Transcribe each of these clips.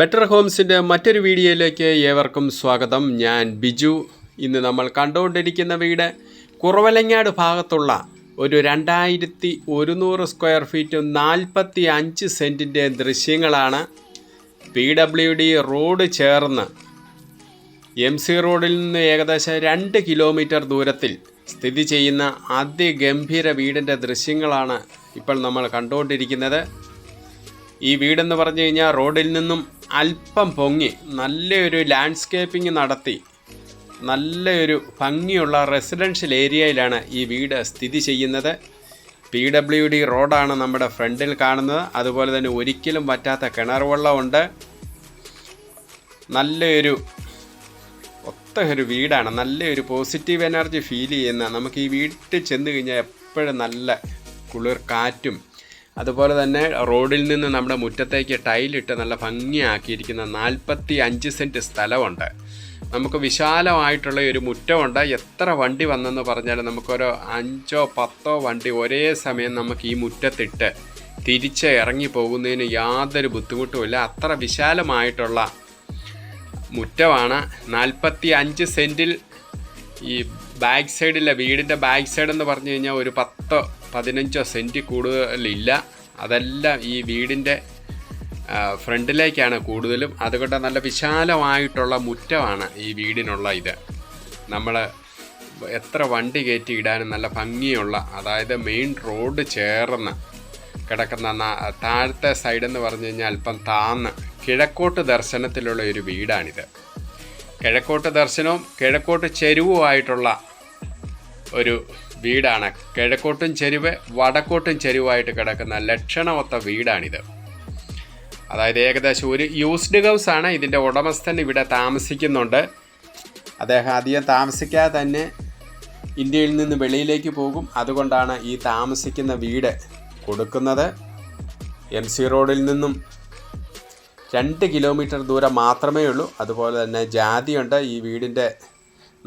Better ഹോംസിന്റെ മറ്റൊരു വീഡിയോയിലേക്ക് ഏവർക്കും സ്വാഗതം. ഞാൻ ബിജു. ഇന്ന് നമ്മൾ കണ്ടുകൊണ്ടിരിക്കുന്ന വീട് കുറവലങ്ങാട് ഭാഗത്തുള്ള ഒരു രണ്ടായിരത്തി ഒരുന്നൂറ് സ്ക്വയർ ഫീറ്റ് നാൽപ്പത്തി അഞ്ച് സെന്റിന്റെ ദൃശ്യങ്ങളാണ് പി ഡബ്ല്യു ഡി റോഡ് ചേർന്ന്. എം സി റോഡിൽ നിന്ന് ഏകദേശം രണ്ട് കിലോമീറ്റർ ദൂരത്തിൽ സ്ഥിതി ചെയ്യുന്ന അതിഗംഭീര വീടിന്റെ ദൃശ്യങ്ങളാണ് ഇപ്പോൾ നമ്മൾ കണ്ടുകൊണ്ടിരിക്കുന്നത്. ഈ വീടെന്ന് പറഞ്ഞു കഴിഞ്ഞാൽ റോഡിൽ നിന്നും അല്പം പൊങ്ങി നല്ലൊരു ലാൻഡ്സ്കേപ്പിംഗ് നടത്തി നല്ലൊരു ഭംഗിയുള്ള റെസിഡൻഷ്യൽ ഏരിയയിലാണ് ഈ വീട് സ്ഥിതി ചെയ്യുന്നത്. പി ഡബ്ല്യു ഡി റോഡാണ് നമ്മുടെ ഫ്രണ്ടിൽ കാണുന്നത്. അതുപോലെ തന്നെ ഒരിക്കലും പറ്റാത്ത കിണർ വെള്ളമുണ്ട് നല്ലൊരു ഒത്ത ഒരു വീടാണ്. നല്ലൊരു പോസിറ്റീവ് എനർജി ഫീൽ ചെയ്യുന്ന നമുക്ക് ഈ വീട്ടിൽ ചെന്ന് കഴിഞ്ഞാൽ എപ്പോഴും നല്ല കുളിർ കാറ്റും അതുപോലെ തന്നെ റോഡിൽ നിന്ന് നമ്മുടെ മുറ്റത്തേക്ക് ടൈലിട്ട് നല്ല ഭംഗിയാക്കിയിരിക്കുന്ന നാൽപ്പത്തി അഞ്ച് സെന്റ് സ്ഥലമുണ്ട്. നമുക്ക് വിശാലമായിട്ടുള്ള ഒരു മുറ്റമുണ്ട്. എത്ര വണ്ടി വന്നെന്ന് പറഞ്ഞാൽ നമുക്കൊരു അഞ്ചോ പത്തോ വണ്ടി ഒരേ സമയം നമുക്ക് ഈ മുറ്റത്തിട്ട് തിരിച്ച് ഇറങ്ങി പോകുന്നതിന് യാതൊരു ബുദ്ധിമുട്ടുമില്ല അത്ര വിശാലമായിട്ടുള്ള മുറ്റമാണ്. നാൽപ്പത്തി അഞ്ച് സെന്റിൽ ഈ ബാക്ക് സൈഡിലെ വീടിന്റെ ബാക്ക് സൈഡ് എന്ന് പറഞ്ഞു കഴിഞ്ഞാൽ ഒരു പത്തോ പതിനഞ്ചോ സെന്റ് കൂടുതലില്ല. അതെല്ലാം ഈ വീടിന്റെ ഫ്രണ്ടിലേക്കാണ് കൂടുതലും. അതുകൊണ്ട് നല്ല വിശാലമായിട്ടുള്ള മുറ്റമാണ് ഈ വീടിനുള്ള ഇത്. നമ്മൾ എത്ര വണ്ടി കയറ്റി ഇടാനും നല്ല ഭംഗിയുള്ള അതായത് മെയിൻ റോഡ് ചേർന്ന് കിടക്കുന്ന താഴത്തെ സൈഡ് എന്ന് പറഞ്ഞു കഴിഞ്ഞാൽ അല്പം താന്ന് കിഴക്കോട്ട് ദർശനത്തിലുള്ള ഒരു വീടാണിത്. കിഴക്കോട്ട് ദർശനവും കിഴക്കോട്ട് ചെരുവുമായിട്ടുള്ള ഒരു വീടാണ്. കിഴക്കോട്ടും ചെരുവ് വടക്കോട്ടും ചെരുവായിട്ട് കിടക്കുന്ന ലക്ഷണമൊത്ത വീടാണിത്. അതായത് ഏകദേശം ഒരു യൂസ്ഡ് ഹൗസ് ആണ് ഇതിന്റെ ഉടമസ്ഥൻ ഇവിടെ താമസിക്കുന്നുണ്ട്. അദ്ദേഹം അധികം താമസിക്കാതെ തന്നെ ഇന്ത്യയിൽ നിന്ന് വെളിയിലേക്ക് പോകും. അതുകൊണ്ടാണ് ഈ താമസിക്കുന്ന വീട് കൊടുക്കുന്നത്. എം സി റോഡിൽ നിന്നും രണ്ട് കിലോമീറ്റർ ദൂരം മാത്രമേ ഉള്ളൂ. അതുപോലെ തന്നെ ജാതിയുണ്ട്. ഈ വീടിന്റെ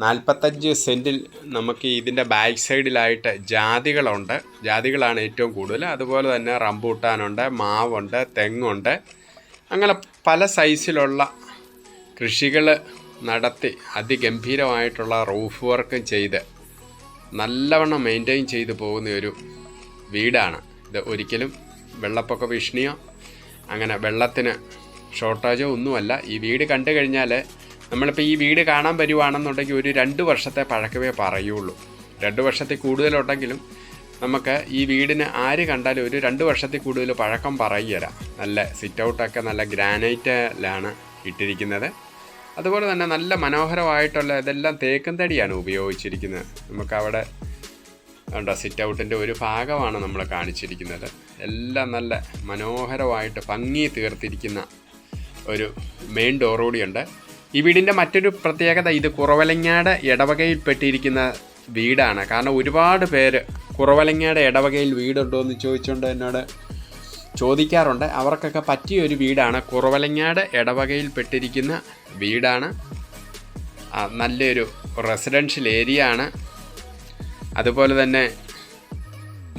നാൽപ്പത്തഞ്ച് സെന്റിൽ നമുക്ക് ഇതിന്റെ ബാക്ക് സൈഡിലായിട്ട് ജാതികളുണ്ട്. ജാതികളാണ് ഏറ്റവും കൂടുതൽ. അതുപോലെ തന്നെ റംബൂട്ടാനുണ്ട് മാവുണ്ട് തെങ്ങുണ്ട്. അങ്ങനെ പല സൈസിലുള്ള കൃഷികൾ നടത്തി അതിഗംഭീരമായിട്ടുള്ള റൂഫ് വർക്കും ചെയ്ത് നല്ലവണ്ണം മെയിന്റെയിൻ ചെയ്ത് പോകുന്ന ഒരു വീടാണ്. ഇത് ഒരിക്കലും വെള്ളപ്പൊക്ക ഭീഷണിയോ അങ്ങനെ വെള്ളത്തിന് ഷോർട്ടേജോ ഒന്നുമല്ല. ഈ വീട് കണ്ടു കഴിഞ്ഞാൽ നമ്മളിപ്പോൾ ഈ വീട് കാണാൻ വരുവാണെന്നുണ്ടെങ്കിൽ ഒരു രണ്ട് വർഷത്തെ പഴക്കമേ പറയുള്ളൂ. രണ്ട് വർഷത്തിൽ കൂടുതലുണ്ടെങ്കിലും നമുക്ക് ഈ വീടിന് ആര് കണ്ടാലും ഒരു രണ്ട് വർഷത്തിൽ കൂടുതൽ പഴക്കം പറയുകയില്ല. നല്ല സിറ്റ് ഔട്ടൊക്കെ നല്ല ഗ്രാനൈറ്റിലാണ് ഇട്ടിരിക്കുന്നത്. അതുപോലെ തന്നെ നല്ല മനോഹരമായിട്ടുള്ള ഇതെല്ലാം തേക്കും തടിയാണ് ഉപയോഗിച്ചിരിക്കുന്നത്. നമുക്കവിടെ ഉണ്ടോ സിറ്റ് ഔട്ടിന്റെ ഒരു ഭാഗമാണ് നമ്മൾ കാണിച്ചിരിക്കുന്നത്. എല്ലാം നല്ല മനോഹരമായിട്ട് ഭംഗി തീർത്തിരിക്കുന്ന ഒരു മെയിൻ ഡോർ ഈ വീടിന്റെ മറ്റൊരു പ്രത്യേകത ഇത് കുറവലങ്ങാട് ഇടവകയിൽപ്പെട്ടിരിക്കുന്ന വീടാണ്. കാരണം ഒരുപാട് പേര് കുറവലങ്ങാട് ഇടവകയിൽ വീടുണ്ടോ എന്ന് ചോദിച്ചുകൊണ്ട് എന്നോട് ചോദിക്കാറുണ്ട്. അവർക്കൊക്കെ പറ്റിയ ഒരു വീടാണ്. കുറവലങ്ങാട് ഇടവകയിൽപ്പെട്ടിരിക്കുന്ന വീടാണ്. നല്ലൊരു റെസിഡൻഷ്യൽ ഏരിയ ആണ്. അതുപോലെ തന്നെ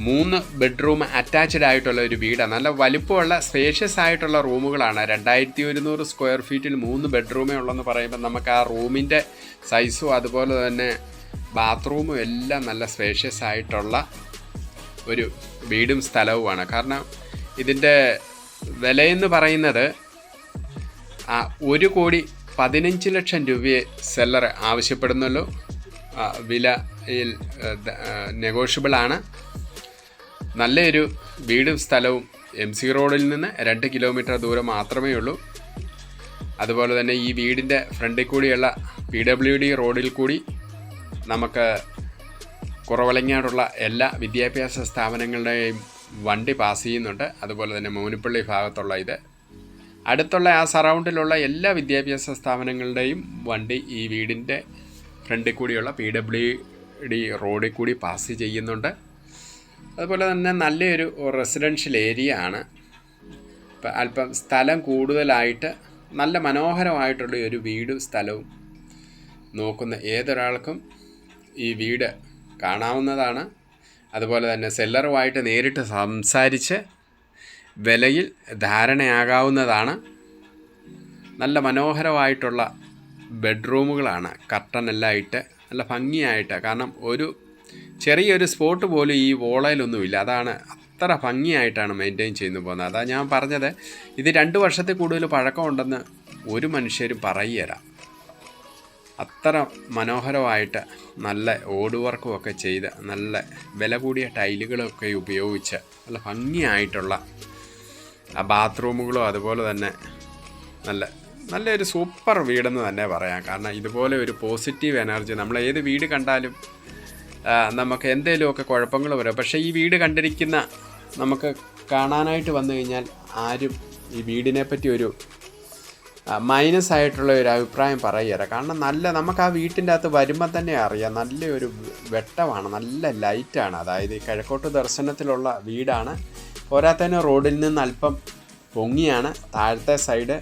മൂന്ന് ബെഡ്റൂം അറ്റാച്ച്ഡ് ആയിട്ടുള്ള ഒരു വീടാണ്. നല്ല വലുപ്പമുള്ള സ്പേഷ്യസ് ആയിട്ടുള്ള റൂമുകളാണ്. രണ്ടായിരത്തി ഒരുന്നൂറ് സ്ക്വയർ ഫീറ്റിൽ മൂന്ന് ബെഡ്റൂമേ ഉള്ളെന്ന് പറയുമ്പോൾ നമുക്ക് ആ റൂമിന്റെ സൈസും അതുപോലെ തന്നെ ബാത്റൂമും എല്ലാം നല്ല സ്പേഷ്യസ് ആയിട്ടുള്ള ഒരു വീടും സ്ഥലവുമാണ്. കാരണം ഇതിന്റെ വിലയെന്ന് പറയുന്നത് ഒരു കോടി പതിനഞ്ച് ലക്ഷം രൂപയെ സെല്ലർ ആവശ്യപ്പെടുന്നുള്ളൂ. വിലയിൽ നെഗോഷ്യബിൾ ആണ്. നല്ലൊരു വീടും സ്ഥലവും എം സി റോഡിൽ നിന്ന് രണ്ട് കിലോമീറ്റർ ദൂരം മാത്രമേ ഉള്ളൂ. അതുപോലെ തന്നെ ഈ വീടിന്റെ ഫ്രണ്ടിൽ കൂടിയുള്ള പി ഡബ്ല്യു ഡി റോഡിൽ കൂടി നമുക്ക് കുറവലങ്ങാടുള്ള എല്ലാ വിദ്യാഭ്യാസ സ്ഥാപനങ്ങളുടെയും വണ്ടി പാസ് ചെയ്യുന്നുണ്ട്. അതുപോലെ തന്നെ മൂനിപ്പള്ളി ഭാഗത്തുള്ള ഇത്. അടുത്തുള്ള ആ സറൗണ്ടിലുള്ള എല്ലാ വിദ്യാഭ്യാസ സ്ഥാപനങ്ങളുടെയും വണ്ടി ഈ വീടിന്റെ ഫ്രണ്ടിൽ കൂടിയുള്ള പി ഡബ്ല്യു ഡി റോഡിൽ കൂടി പാസ് ചെയ്യുന്നുണ്ട്. അതുപോലെ തന്നെ നല്ലൊരു റെസിഡൻഷ്യൽ ഏരിയ ആണ്. അല്പം സ്ഥലം കൂടുതലായിട്ട് നല്ല മനോഹരമായിട്ടുള്ള ഒരു വീടും സ്ഥലവും നോക്കുന്ന ഏതൊരാൾക്കും ഈ വീട് കാണാവുന്നതാണ്. അതുപോലെ തന്നെ സെല്ലറുമായിട്ട് നേരിട്ട് സംസാരിച്ച് വിലയിൽ ധാരണയാകാവുന്നതാണ്. നല്ല മനോഹരമായിട്ടുള്ള ബെഡ്റൂമുകളാണ്. കർട്ടനെല്ലാം ഇട്ട് നല്ല ഭംഗിയായിട്ട്. കാരണം ഒരു ചെറിയൊരു സ്പോട്ട് പോലും ഈ വോളയിലൊന്നുമില്ല. അതാണ് അത്ര ഭംഗിയായിട്ടാണ് മെയിന്റെയിൻ ചെയ്യുന്നു പോകുന്നത്. അതാ ഞാൻ പറഞ്ഞത് ഇത് രണ്ട് വർഷത്തിൽ കൂടുതൽ പഴക്കമുണ്ടെന്ന് ഒരു മനുഷ്യരും പറയുകയില്ല അത്ര മനോഹരമായിട്ട് നല്ല ഓട് വർക്കും ഒക്കെ ചെയ്ത് നല്ല വില കൂടിയ ടൈലുകളൊക്കെ ഉപയോഗിച്ച് നല്ല ഭംഗിയായിട്ടുള്ള ആ ബാത്റൂമുകളും അതുപോലെ തന്നെ നല്ല നല്ലൊരു സൂപ്പർ വീടെന്ന് തന്നെ പറയാം. കാരണം ഇതുപോലെ ഒരു പോസിറ്റീവ് എനർജി നമ്മൾ ഏത് വീട് കണ്ടാലും നമുക്ക് എന്തെങ്കിലുമൊക്കെ കുഴപ്പങ്ങൾ വരും. പക്ഷേ ഈ വീട് കണ്ടിരിക്കുന്ന നമുക്ക് കാണാനായിട്ട് വന്നു കഴിഞ്ഞാൽ ആരും ഈ വീടിനെ പറ്റി ഒരു മൈനസ് ആയിട്ടുള്ള ഒരു അഭിപ്രായം പറയുകയില്ല കാരണം നല്ല നമുക്ക് ആ വീട്ടിന്റെ അകത്ത് വരുമ്പോൾ തന്നെ അറിയാം നല്ലൊരു വെട്ടമാണ് നല്ല ലൈറ്റാണ് അതായത് ഈ കിഴക്കോട്ട് ദർശനത്തിലുള്ള വീടാണ്. പോരാത്തതിന് റോഡിൽ നിന്ന് അല്പം പൊങ്ങിയാണ് താഴത്തെ സൈഡ്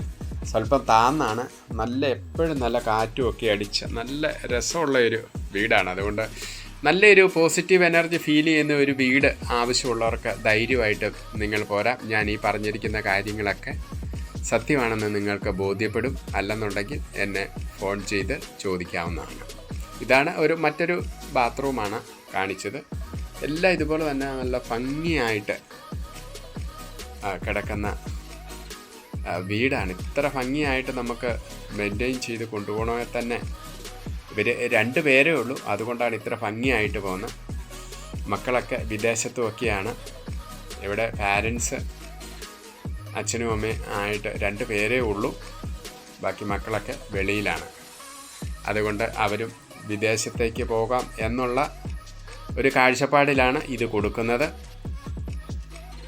സ്വല്പം താന്നാണ്. നല്ല എപ്പോഴും നല്ല കാറ്റും ഒക്കെ അടിച്ച് നല്ല രസമുള്ള ഒരു വീടാണ്. അതുകൊണ്ട് നല്ലൊരു പോസിറ്റീവ് എനർജി ഫീൽ ചെയ്യുന്ന ഒരു വീട് ആവശ്യമുള്ളവർക്ക് ധൈര്യമായിട്ട് നിങ്ങൾ പോരാ. ഞാൻ ഈ പറഞ്ഞിരിക്കുന്ന കാര്യങ്ങളൊക്കെ സത്യമാണെന്ന് നിങ്ങൾക്ക് ബോധ്യപ്പെടും. അല്ലെന്നുണ്ടെങ്കിൽ എന്നെ ഫോൺ ചെയ്ത് ചോദിക്കാവുന്നതാണ്. ഇതാണ് ഒരു മറ്റൊരു ബാത്റൂമാണ് കാണിച്ചത്. എല്ലാം ഇതുപോലെ തന്നെ നല്ല ഭംഗിയായിട്ട് കിടക്കുന്ന വീടാണ്. ഇത്ര ഭംഗിയായിട്ട് നമുക്ക് മെയിന്റെയിൻ ചെയ്ത് കൊണ്ടുപോകണമെങ്കിൽ തന്നെ ഇവർ രണ്ട് പേരേ ഉള്ളൂ. അതുകൊണ്ടാണ് ഇത്ര ഭംഗിയായിട്ട് പോകുന്നത്. മക്കളൊക്കെ വിദേശത്തും ഒക്കെയാണ് ഇവിടെ പാരൻസ് അച്ഛനും അമ്മയും ആയിട്ട് രണ്ട് പേരേ ഉള്ളൂ. ബാക്കി മക്കളൊക്കെ വെളിയിലാണ്. അതുകൊണ്ട് അവരും വിദേശത്തേക്ക് പോകാം എന്നുള്ള ഒരു കാഴ്ചപ്പാടിലാണ് ഇത് കൊടുക്കുന്നത്.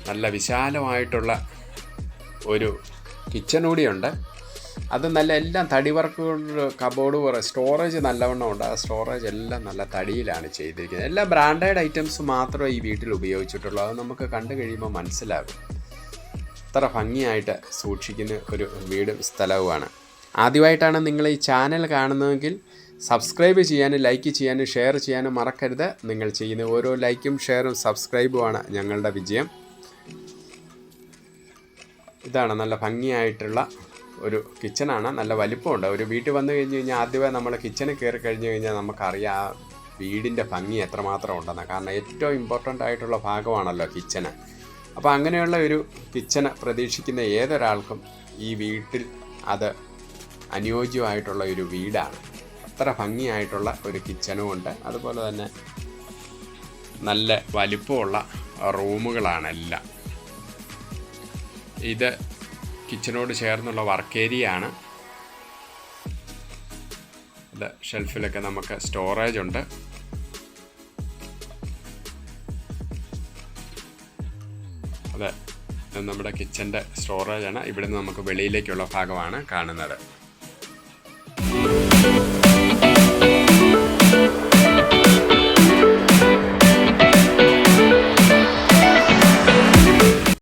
നല്ല വിശാലമായിട്ടുള്ള ഒരു കിച്ചൺ കൂടിയുണ്ട്. അത് നല്ല എല്ലാം തടി വർക്ക് കൊണ്ട് കബോർഡ് പോലെ സ്റ്റോറേജ് നല്ലവണ്ണം ഉണ്ട്. ആ സ്റ്റോറേജ് എല്ലാം നല്ല തടിയിലാണ് ചെയ്തിരിക്കുന്നത്. എല്ലാ ബ്രാൻഡഡ് ഐറ്റംസ് മാത്രമേ ഈ വീട്ടിൽ ഉപയോഗിച്ചിട്ടുള്ളൂ. അത് നമുക്ക് കണ്ടു കഴിയുമ്പോൾ മനസ്സിലാകും. അത്ര ഭംഗിയായിട്ട് സൂക്ഷിക്കുന്ന ഒരു വീടും സ്ഥലവുമാണ്. ആദ്യമായിട്ടാണ് നിങ്ങൾ ഈ ചാനൽ കാണുന്നതെങ്കിൽ സബ്സ്ക്രൈബ് ചെയ്യാനും ലൈക്ക് ചെയ്യാനും ഷെയർ ചെയ്യാനും മറക്കരുത്. നിങ്ങൾ ചെയ്യുന്ന ഓരോ ലൈക്കും ഷെയറും സബ്സ്ക്രൈബുമാണ് ഞങ്ങളുടെ വിജയം. ഇതാണ് നല്ല ഭംഗിയായിട്ടുള്ള ഒരു കിച്ചണാണ് നല്ല വലിപ്പമുണ്ട്. ഒരു വീട്ടിൽ വന്നു കഴിഞ്ഞ് കഴിഞ്ഞാൽ ആദ്യമേ നമ്മൾ കിച്ചണിൽ കയറി കഴിഞ്ഞ് കഴിഞ്ഞാൽ നമുക്കറിയാം ആ വീടിന്റെ ഭംഗി എത്രമാത്രം ഉണ്ടെന്ന്. കാരണം ഏറ്റവും ഇമ്പോർട്ടന്റ് ആയിട്ടുള്ള ഭാഗമാണല്ലോ കിച്ചണ് അപ്പോൾ അങ്ങനെയുള്ള ഒരു കിച്ചണ് പ്രതീക്ഷിക്കുന്ന ഏതൊരാൾക്കും ഈ വീട്ടിൽ അത് അനുയോജ്യമായിട്ടുള്ള ഒരു വീടാണ്. അത്ര ഭംഗിയായിട്ടുള്ള ഒരു കിച്ചണും ഉണ്ട്. അതുപോലെ തന്നെ നല്ല വലിപ്പമുള്ള റൂമുകളാണെല്ലാം ഇത് കിച്ചണോട് ചേർന്നുള്ള വർക്ക് ഏരിയ ആണ് അത് ഷെൽഫിലൊക്കെ നമുക്ക് സ്റ്റോറേജ് ഉണ്ട്. അതെ നമ്മുടെ കിച്ചന്റെ സ്റ്റോറേജ് ആണ്. ഇവിടുന്ന് നമുക്ക് വെളിയിലേക്കുള്ള ഭാഗമാണ് കാണുന്നത്.